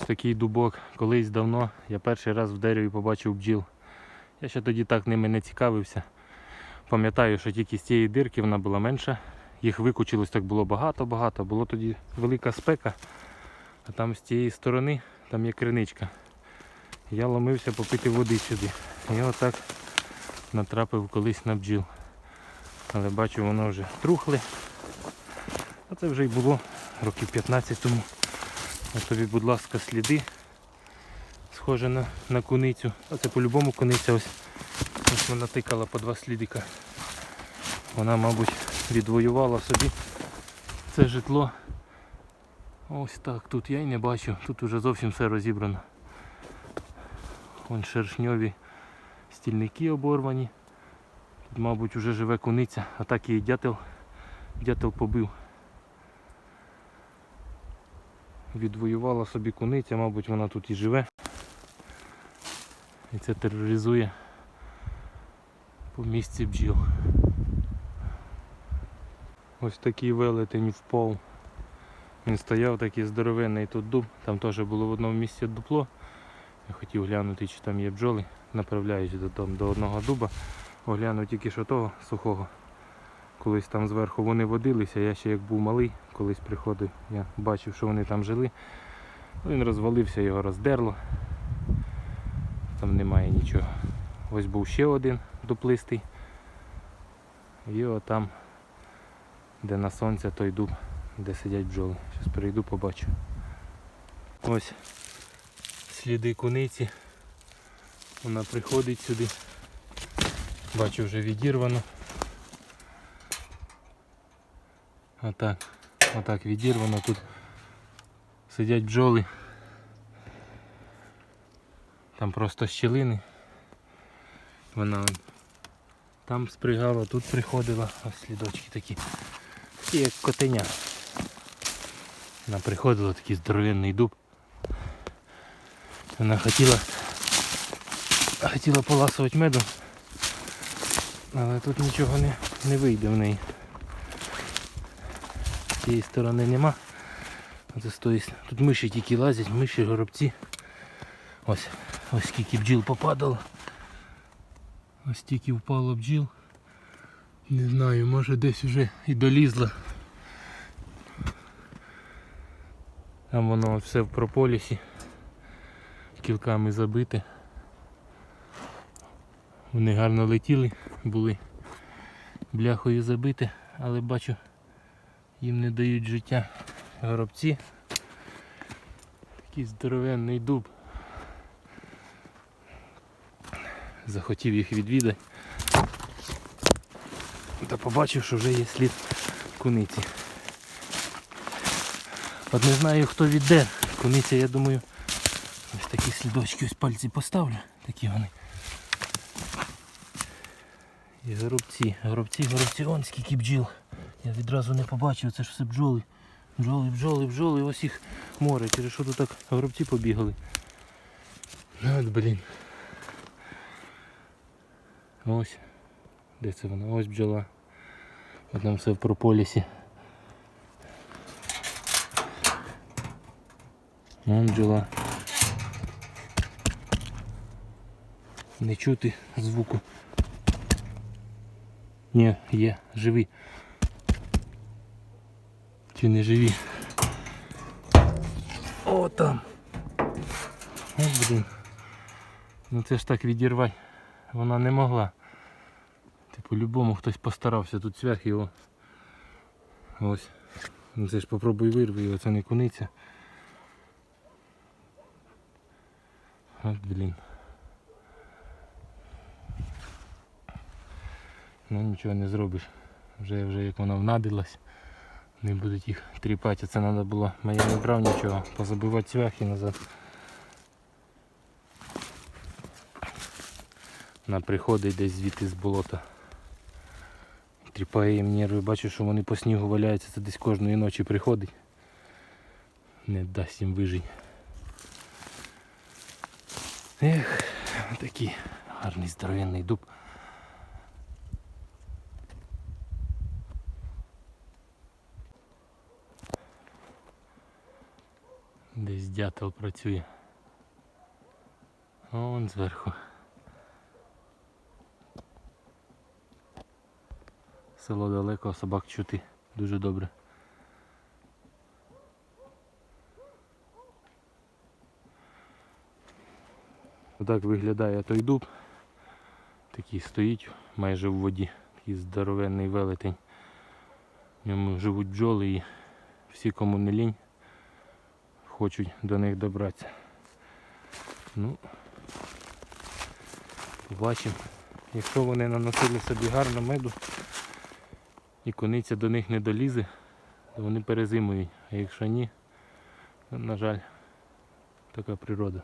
Ось такий дубок. Колись давно я перший раз в дереві побачив бджіл. Я ще тоді так ними не цікавився. Пам'ятаю, що тільки з цієї дирки вона була менша. Їх викучилось так було багато-багато. Було тоді велика спека, а там з цієї сторони там є криничка. Я ломився попити води сюди. І отак натрапив колись на бджіл. Але бачу, воно вже трухле. А це вже й було років 15 тому. Ось тобі, будь ласка, сліди. Схоже на, на куницю. А це по-любому куниця ось. Ось вона тикала по два слідика. Вона, мабуть, відвоювала собі це житло. Ось так, тут я й не бачу. Тут уже зовсім все розібрано. Вон шершньові стільники оборвані. Тут, мабуть, вже живе куниця, а так її дятел, дятел побив. Відвоювала собі куниця, мабуть, вона тут і живе. І це тероризує по місці бджіл. Ось такий велетень впав. Він стояв такий здоровенний тут дуб, там теж було в одному місці дупло. Я хотів глянути, чи там є бджоли. Направляюсь до, там, до одного дуба. Оглянув тільки що того сухого. Колись там зверху вони водилися, я ще як був малий, колись приходив, я бачив, що вони там жили. Він розвалився, його роздерло. Там немає нічого. Ось був ще один дуплистий. І отам, де на сонце той дуб, де сидять бджоли. Зараз перейду, побачу. Ось сліди куниці. Вона приходить сюди. Бачу вже відірвано. Отак. Отак відірвано. Тут сидять бджоли. Там просто щілини. Вона он там спригала, тут приходила. Ось слідочки такі. Такі як котеня. Вона приходила, такий здоровенний дуб. Вона хотіла хотіла поласувати медом, але тут нічого не, не вийде в неї. Цієї сторони нема. Тут миші тільки лазять, миші, горобці. Ось, ось скільки бджіл попадало. Ось тільки впало бджіл. Не знаю, може десь вже і долізла. Там воно все в прополісі. Кілками забите. Вони гарно летіли, були бляхою забиті, але бачу, їм не дають життя горобці. Такий здоровенний дуб. Захотів їх відвідати. Та побачив, що вже є слід куниці. От не знаю хто відде. Куниця, я думаю, ось такі слідочки ось пальці поставлю. Такі вони. І горобці, горобці, горобці, он скільки бджіл. Я відразу не побачив, це ж все бджоли. Бджоли, бджоли, бджоли, ось їх море. Через що тут так горобці побігали. От, блін. Ось. Де це вона? Ось бджола. От там все в прополісі. Вон бджола. Не чути звуку. Ні, є, живі. Чи не живі? О, там. О, блін. Ну це ж так відірвати. Вона не могла. Ти по-любому хтось постарався тут цвях його. Ось. Ну це ж попробуй вирви його, це не куниця. От блін. Ну нічого не зробиш. Вже вже як вона внадилась. Не будуть їх тріпати. Це треба було. Моя не брав нічого. Позабивати цвяхи назад. Вона приходить десь звідти з болота. Тріпає їм нерви. Бачу, що вони по снігу валяються. Це десь кожної ночі приходить. Не дасть їм вижити. Ех, такий гарний здоровенний дуб. Десь Дятел працює. Вон зверху. Село далеко, собак чути дуже добре. Отак виглядає той дуб. Такий стоїть майже в воді. Такий здоровенний велетень. В ньому живуть бджоли і всі, кому не лінь, хочуть до них добратися. Ну, побачимо. Якщо вони наносили собі гарно меду і кониця до них не долізе, то вони перезимують. А якщо ні, то, на жаль, така природа.